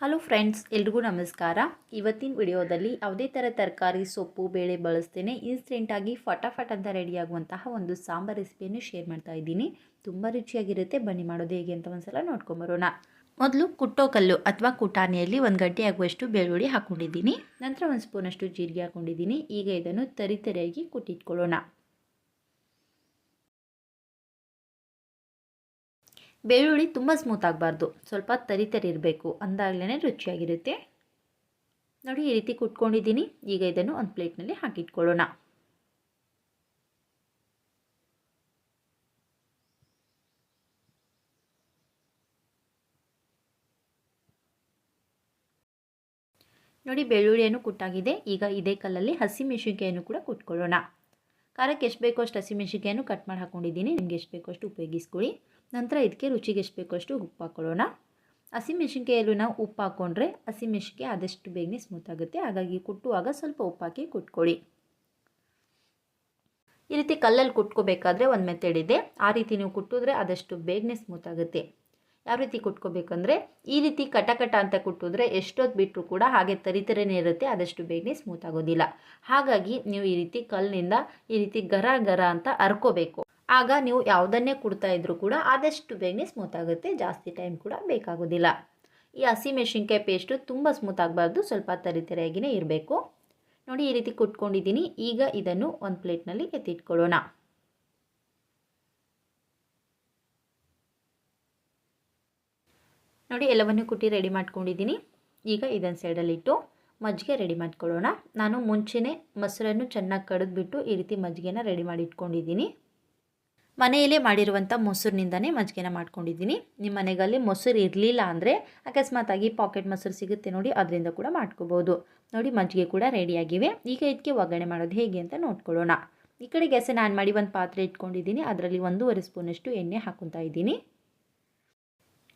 Hello friends, ಎಲ್ರಿಗೂ ನಮಸ್ಕಾರ. ಇವತ್ತಿನ ವಿಡಿಯೋದಲ್ಲಿ ಯಾವುದೇ ಥರ ತರಕಾರಿ, ಸೊಪ್ಪು, ಬೇಳೆ ಬಳಸ್ತೇನೆ. ಇನ್ಸ್ಟೆಂಟಾಗಿ ಫಟಾಫಟ್ ಅಂತ ರೆಡಿಯಾಗುವಂತಹ ಒಂದು ಸಾಂಬಾರ್ ರೆಸಿಪಿಯನ್ನು ಶೇರ್ ಮಾಡ್ತಾ ಇದ್ದೀನಿ. ತುಂಬ ರುಚಿಯಾಗಿರುತ್ತೆ. ಬನ್ನಿ ಮಾಡೋದು ಹೇಗೆ ಅಂತ ಒಂದ್ಸಲ ನೋಡ್ಕೊಂಬರೋಣ. ಮೊದಲು ಕುಟ್ಟೋ ಕಲ್ಲು ಅಥವಾ ಕುಟಾಣಿಯಲ್ಲಿ ಒಂದು ಗಂಟೆ ಆಗುವಷ್ಟು ಬೆಳ್ಳುಳ್ಳಿ ಹಾಕ್ಕೊಂಡಿದ್ದೀನಿ ನಂತರ ಒಂದು ಸ್ಪೂನಷ್ಟು ಜೀರಿಗೆ ಹಾಕ್ಕೊಂಡಿದ್ದೀನಿ ಈಗ ಇದನ್ನು ತರಿತರಿಯಾಗಿ ಕುಟ್ಟಿಟ್ಕೊಳ್ಳೋಣ. ಬೆಳ್ಳುಳ್ಳಿ ತುಂಬ ಸ್ಮೂತ್ ಆಗಬಾರ್ದು. ಸ್ವಲ್ಪ ತರಿ ತರಿ ಇರಬೇಕು. ಅಂದಾಗಲೇ ರುಚಿಯಾಗಿರುತ್ತೆ. ನೋಡಿ, ಈ ರೀತಿ ಕುಟ್ಕೊಂಡಿದ್ದೀನಿ. ಈಗ ಇದನ್ನು ಒಂದು ಪ್ಲೇಟ್ನಲ್ಲಿ ಹಾಕಿಟ್ಕೊಳ್ಳೋಣ. ನೋಡಿ, ಬೆಳ್ಳುಳ್ಳಿಯನ್ನು ಕುಟ್ಟಾಗಿದೆ. ಈಗ ಇದೇ ಕಲ್ಲಲ್ಲಿ ಹಸಿಮೆಣಸಿನ್ಕಾಯನ್ನು ಕೂಡ ಕುಟ್ಕೊಳ್ಳೋಣ. ಖಾರಕ್ಕೆ ಎಷ್ಟು ಬೇಕೋ ಅಷ್ಟು ಹಸಿಮೆಣಸಿನ್ಕಾಯನ್ನು ಕಟ್ ಮಾಡಿ ಹಾಕ್ಕೊಂಡಿದ್ದೀನಿ ನಿಮ್ಗೆ ಎಷ್ಟು ಬೇಕೋ ಅಷ್ಟು ಉಪಯೋಗಿಸ್ಕೊಳ್ಳಿ. ನಂತರ ಇದಕ್ಕೆ ರುಚಿಗೆ ಎಷ್ಟು ಬೇಕೋ ಅಷ್ಟು ಉಪ್ಪು ಹಾಕ್ಕೊಳ್ಳೋಣ ಹಸಿಮೆಣಸಿನ್ಕಾಯಲ್ಲೂ ನಾವು ಉಪ್ಪು ಹಾಕ್ಕೊಂಡ್ರೆ ಹಸಿಮೆಣಸಿನ್ಕಾಯಿ ಆದಷ್ಟು ಬೇಗನೆ ಸ್ಮೂತ್ ಆಗುತ್ತೆ. ಹಾಗಾಗಿ ಕುಟ್ಟುವಾಗ ಸ್ವಲ್ಪ ಉಪ್ಪು ಹಾಕಿ ಕುಟ್ಕೊಳ್ಳಿ. ಈ ರೀತಿ ಕಲ್ಲಲ್ಲಿ ಕುಟ್ಕೋಬೇಕಾದ್ರೆ ಒಂದು ಮೆಥಡ್ ಇದೆ. ಆ ರೀತಿ ನೀವು ಕುಟ್ಟಿದ್ರೆ ಆದಷ್ಟು ಬೇಗನೆ ಸ್ಮೂತ್ ಆಗುತ್ತೆ. ಯಾವ ರೀತಿ ಕುಟ್ಕೋಬೇಕಂದ್ರೆ ಈ ರೀತಿ ಕಟ ಕಟ ಅಂತ ಕುಟ್ಟಿದ್ರೆ ಎಷ್ಟೊತ್ತು ಬಿಟ್ಟರು ಕೂಡ ಹಾಗೆ ತರಿತರನೇ ಇರುತ್ತೆ, ಆದಷ್ಟು ಬೇಗನೆ ಸ್ಮೂತ್ ಆಗೋದಿಲ್ಲ. ಹಾಗಾಗಿ ನೀವು ಈ ರೀತಿ ಕಲ್ಲಿನಿಂದ ಈ ರೀತಿ ಗರ ಗರ ಅಂತ ಅರ್ಕೋಬೇಕು. ಆಗ ನೀವು ಯಾವುದನ್ನೇ ಕುಡ್ತಾ ಇದ್ದರೂ ಕೂಡ ಆದಷ್ಟು ಬೇಗನೆ ಸ್ಮೂತ್ ಆಗುತ್ತೆ, ಜಾಸ್ತಿ ಟೈಮ್ ಕೂಡ ಬೇಕಾಗೋದಿಲ್ಲ. ಈ ಹಸಿಮೆಣಸಿನ್ಕಾಯಿ ಪೇಸ್ಟು ತುಂಬ ಸ್ಮೂತ್ ಆಗಬಾರ್ದು, ಸ್ವಲ್ಪ ತರಿತರಿಯಾಗಿಯೇ ಇರಬೇಕು. ನೋಡಿ, ಈ ರೀತಿ ಕುಟ್ಕೊಂಡಿದ್ದೀನಿ. ಈಗ ಇದನ್ನು ಒಂದು ಪ್ಲೇಟ್ನಲ್ಲಿ ಎತ್ತಿಟ್ಕೊಳ್ಳೋಣ. ನೋಡಿ, ಎಲ್ಲವನ್ನು ಕುಟ್ಟಿ ರೆಡಿ ಮಾಡ್ಕೊಂಡಿದ್ದೀನಿ. ಈಗ ಇದನ್ನು ಸೈಡಲ್ಲಿಟ್ಟು ಮಜ್ಜಿಗೆ ರೆಡಿ ಮಾಡ್ಕೊಳ್ಳೋಣ. ನಾನು ಮುಂಚೆನೇ ಮೊಸರನ್ನು ಚೆನ್ನಾಗಿ ಕಡಿದ್ಬಿಟ್ಟು ಈ ರೀತಿ ಮಜ್ಜಿಗೆನ ರೆಡಿ ಮಾಡಿ ಇಟ್ಕೊಂಡಿದ್ದೀನಿ. ಮನೆಯಲ್ಲೇ ಮಾಡಿರುವಂಥ ಮೊಸರಿನಿಂದನೇ ಮಜ್ಜಿಗೆನ ಮಾಡ್ಕೊಂಡಿದ್ದೀನಿ. ನಿಮ್ಮ ಮನೆಗಲ್ಲಿ ಮೊಸರು ಇರಲಿಲ್ಲ ಅಂದರೆ ಅಕಸ್ಮಾತಾಗಿ ಪಾಕೆಟ್ ಮೊಸರು ಸಿಗುತ್ತೆ ನೋಡಿ, ಅದರಿಂದ ಕೂಡ ಮಾಡ್ಕೋಬೋದು. ನೋಡಿ, ಮಜ್ಜಿಗೆ ಕೂಡ ರೆಡಿಯಾಗಿವೆ. ಈಗ ಇದಕ್ಕೆ ಒಗ್ಗರಣೆ ಮಾಡೋದು ಹೇಗೆ ಅಂತ ನೋಡ್ಕೊಳ್ಳೋಣ. ಈ ಕಡೆ ಗ್ಯಾಸನ್ನು ಆನ್ ಮಾಡಿ ಒಂದು ಪಾತ್ರೆ ಇಟ್ಕೊಂಡಿದ್ದೀನಿ. ಅದರಲ್ಲಿ ಒಂದೂವರೆ ಸ್ಪೂನಷ್ಟು ಎಣ್ಣೆ ಹಾಕೊತಾ ಇದ್ದೀನಿ.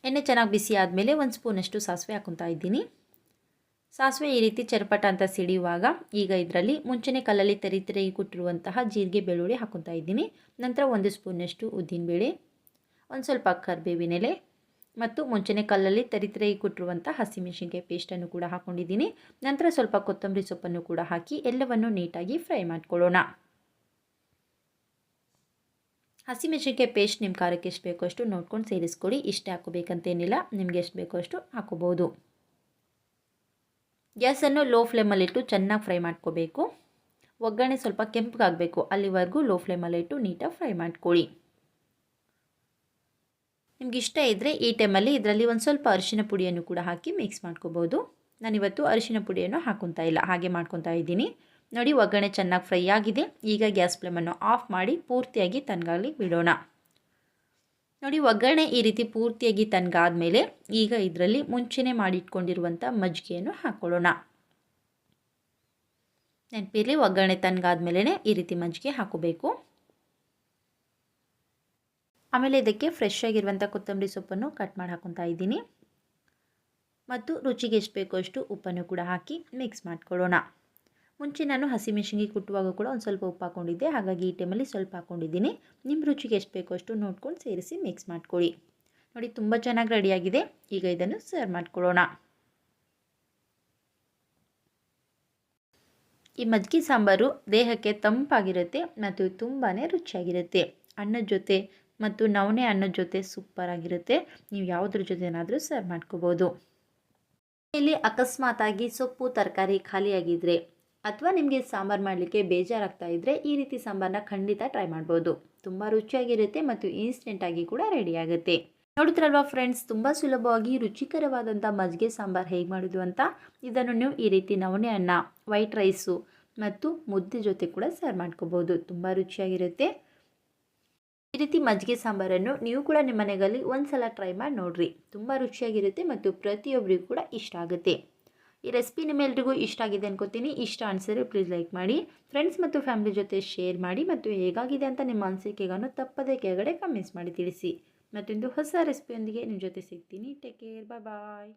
ಎಣ್ಣೆ ಚೆನ್ನಾಗಿ ಬಿಸಿ ಆದಮೇಲೆ ಒಂದು ಸ್ಪೂನಷ್ಟು ಸಾಸಿವೆ ಹಾಕೊತಾ ಇದ್ದೀನಿ. ಸಾಸಿವೆ ಈ ರೀತಿ ಚರ್ಪಟ ಅಂತ ಸಿಡಿಯುವಾಗ ಈಗ ಇದರಲ್ಲಿ ಮುಂಚೆನೇ ಕಲ್ಲಲ್ಲಿ ತರಿ ತೆರಿಗೆ ಕೊಟ್ಟಿರುವಂತಹ ಜೀರಿಗೆ ಬೆಳ್ಳುಳ್ಳಿ ಹಾಕೊತಾ ಇದ್ದೀನಿ. ನಂತರ ಒಂದು ಸ್ಪೂನಷ್ಟು ಉದ್ದಿನಬೇಳೆ, ಒಂದು ಸ್ವಲ್ಪ ಕರಿಬೇವಿನೆಲೆ ಮತ್ತು ಮುಂಚೆನೇ ಕಲ್ಲಲ್ಲಿ ತರಿ ತರಿ ಕೊಟ್ಟಿರುವಂಥ ಹಸಿಮೆಣಸಿನ್ಕಾಯಿ ಪೇಸ್ಟನ್ನು ಕೂಡ ಹಾಕ್ಕೊಂಡಿದ್ದೀನಿ ನಂತರ ಸ್ವಲ್ಪ ಕೊತ್ತಂಬರಿ ಸೊಪ್ಪನ್ನು ಕೂಡ ಹಾಕಿ ಎಲ್ಲವನ್ನು ನೀಟಾಗಿ ಫ್ರೈ ಮಾಡ್ಕೊಳ್ಳೋಣ. ಹಸಿಮೆಣಸಿನ್ಕಾಯಿ ಪೇಸ್ಟ್ ನಿಮ್ಮ ಖಾರಕ್ಕೆ ಎಷ್ಟು ಬೇಕೋ ಅಷ್ಟು ನೋಡ್ಕೊಂಡು ಸೇರಿಸ್ಕೊಳ್ಳಿ. ಇಷ್ಟೇ ಹಾಕೋಬೇಕಂತೇನಿಲ್ಲ, ನಿಮಗೆ ಎಷ್ಟು ಬೇಕೋ ಅಷ್ಟು ಹಾಕೋಬೋದು ಗ್ಯಾಸನ್ನು ಲೋ ಫ್ಲೇಮಲ್ಲಿಟ್ಟು ಚೆನ್ನಾಗಿ ಫ್ರೈ ಮಾಡ್ಕೋಬೇಕು. ಒಗ್ಗರಣೆ ಸ್ವಲ್ಪ ಕೆಂಪಗಾಗಬೇಕು. ಅಲ್ಲಿವರೆಗೂ ಲೋ ಫ್ಲೇಮಲ್ಲಿಟ್ಟು ನೀಟಾಗಿ ಫ್ರೈ ಮಾಡ್ಕೊಳ್ಳಿ. ನಿಮ್ಗೆ ಇಷ್ಟ ಇದ್ದರೆ ಈ ಟೈಮಲ್ಲಿ ಇದರಲ್ಲಿ ಒಂದು ಸ್ವಲ್ಪ ಅರಿಶಿನ ಪುಡಿಯನ್ನು ಕೂಡ ಹಾಕಿ ಮಿಕ್ಸ್ ಮಾಡ್ಕೋಬೋದು. ನಾನಿವತ್ತು ಅರಿಶಿನ ಪುಡಿಯನ್ನು ಹಾಕೊತಾ ಇಲ್ಲ, ಹಾಗೆ ಮಾಡ್ಕೊತಾ ಇದ್ದೀನಿ. ನೋಡಿ, ಒಗ್ಗರಣೆ ಚೆನ್ನಾಗಿ ಫ್ರೈ ಆಗಿದೆ. ಈಗ ಗ್ಯಾಸ್ ಫ್ಲೇಮನ್ನು ಆಫ್ ಮಾಡಿ ಪೂರ್ತಿಯಾಗಿ ತನ್ಗಾಗಲಿ ಬಿಡೋಣ. ನೋಡಿ, ಒಗ್ಗರಣೆ ಈ ರೀತಿ ಪೂರ್ತಿಯಾಗಿ ತನ್ಗಾದ್ಮೇಲೆ ಈಗ ಇದರಲ್ಲಿ ಮುಂಚೆನೇ ಮಾಡಿಟ್ಕೊಂಡಿರುವಂಥ ಮಜ್ಜಿಗೆಯನ್ನು ಹಾಕ್ಕೊಳ್ಳೋಣ ನೆನಪಿರಲಿ, ಒಗ್ಗರಣೆ ತನ್ಗಾದ್ಮೇಲೆ ಈ ರೀತಿ ಮಜ್ಜಿಗೆ ಹಾಕೋಬೇಕು. ಆಮೇಲೆ ಇದಕ್ಕೆ ಫ್ರೆಶ್ ಆಗಿರುವಂಥ ಕೊತ್ತಂಬರಿ ಸೊಪ್ಪನ್ನು ಕಟ್ ಮಾಡಿ ಹಾಕೊತಾ ಇದ್ದೀನಿ. ಮತ್ತು ರುಚಿಗೆ ಎಷ್ಟು ಬೇಕೋ ಅಷ್ಟು ಉಪ್ಪನ್ನು ಕೂಡ ಹಾಕಿ ಮಿಕ್ಸ್ ಮಾಡ್ಕೊಳ್ಳೋಣ. ಮುಂಚೆ ನಾನು ಹಸಿಮೆಣಸಿಗೆ ಕುಟ್ಟುವಾಗ ಕೂಡ ಒಂದು ಸ್ವಲ್ಪ ಉಪ್ಪು ಹಾಕ್ಕೊಂಡಿದ್ದೆ ಹಾಗಾಗಿ ಈ ಟೈಮಲ್ಲಿ ಸ್ವಲ್ಪ ಹಾಕ್ಕೊಂಡಿದ್ದೀನಿ ನಿಮ್ಮ ರುಚಿಗೆ ಎಷ್ಟು ಬೇಕೋ ಅಷ್ಟು ನೋಡ್ಕೊಂಡು ಸೇರಿಸಿ ಮಿಕ್ಸ್ ಮಾಡ್ಕೊಳ್ಳಿ. ನೋಡಿ, ತುಂಬ ಚೆನ್ನಾಗಿ ರೆಡಿಯಾಗಿದೆ ಈಗ ಇದನ್ನು ಸರ್ವ್ ಮಾಡ್ಕೊಳ್ಳೋಣ. ಈ ಮಜ್ಜಿಗೆ ಸಾಂಬಾರು ದೇಹಕ್ಕೆ ತಂಪಾಗಿರುತ್ತೆ ಮತ್ತು ತುಂಬಾ ರುಚಿಯಾಗಿರುತ್ತೆ. ಅನ್ನದ ಜೊತೆ ಮತ್ತು ನವಣೆ ಅನ್ನದ ಜೊತೆ ಸೂಪರ್ ಆಗಿರುತ್ತೆ. ನೀವು ಯಾವುದ್ರ ಜೊತೆನಾದರೂ ಸರ್ವ್ ಮಾಡ್ಕೋಬೋದು. ಇಲ್ಲಿ ಅಕಸ್ಮಾತಾಗಿ ಸೊಪ್ಪು, ತರಕಾರಿ ಖಾಲಿಯಾಗಿದ್ದರೆ ಅಥವಾ ನಿಮಗೆ ಸಾಂಬಾರು ಮಾಡಲಿಕ್ಕೆ ಬೇಜಾರಾಗ್ತಾ ಇದ್ದರೆ ಈ ರೀತಿ ಸಾಂಬಾರನ್ನ ಖಂಡಿತ ಟ್ರೈ ಮಾಡ್ಬೋದು. ತುಂಬ ರುಚಿಯಾಗಿರುತ್ತೆ ಮತ್ತು ಇನ್ಸ್ಟೆಂಟಾಗಿ ಕೂಡ ರೆಡಿ ಆಗುತ್ತೆ. ನೋಡುತ್ತಿರಲ್ವಾ ಫ್ರೆಂಡ್ಸ್ ತುಂಬ ಸುಲಭವಾಗಿ ರುಚಿಕರವಾದಂಥ ಮಜ್ಜಿಗೆ ಸಾಂಬಾರು ಹೇಗೆ ಮಾಡೋದು ಅಂತ? ಇದನ್ನು ನೀವು ಈ ರೀತಿ ನವಣೆ ಅನ್ನ ವೈಟ್ ರೈಸು ಮತ್ತು ಮುದ್ದೆ ಜೊತೆ ಕೂಡ ಸರ್ವ್ ಮಾಡ್ಕೋಬೋದು. ತುಂಬ ರುಚಿಯಾಗಿರುತ್ತೆ. ಈ ರೀತಿ ಮಜ್ಜಿಗೆ ಸಾಂಬಾರನ್ನು ನೀವು ಕೂಡ ನಿಮ್ಮ ಮನೆಯಲ್ಲಿ ಒಂದು ಸಲ ಟ್ರೈ ಮಾಡಿ ನೋಡಿರಿ. ತುಂಬ ರುಚಿಯಾಗಿರುತ್ತೆ ಮತ್ತು ಪ್ರತಿಯೊಬ್ಬರಿಗೂ ಕೂಡ ಇಷ್ಟ ಆಗುತ್ತೆ. ಈ ರೆಸಿಪಿ ನಿಮ್ಮೆಲ್ರಿಗೂ ಇಷ್ಟ ಆಗಿದೆ ಅನ್ಕೋತೀನಿ. ಇಷ್ಟ ಅನಿಸಿದ್ರೆ ಪ್ಲೀಸ್ ಲೈಕ್ ಮಾಡಿ ಫ್ರೆಂಡ್ಸ್ ಮತ್ತು ಫ್ಯಾಮಿಲಿ ಜೊತೆ ಶೇರ್ ಮಾಡಿ ಮತ್ತು ಹೇಗಾಗಿದೆ ಅಂತ ನಿಮ್ಮ ಅನಿಸಿಕೆಗಳನ್ನು ತಪ್ಪದೇ ಕೆಳಗಡೆ ಕಮೆಂಟ್ಸ್ ಮಾಡಿ ತಿಳಿಸಿ. ಮತ್ತೊಂದು ಹೊಸ ರೆಸಿಪಿಯೊಂದಿಗೆ ನಿಮ್ಮ ಜೊತೆ ಸಿಗ್ತೀನಿ. ಟೇಕ್ ಕೇರ್ ಬಾಯ್ ಬಾಯ್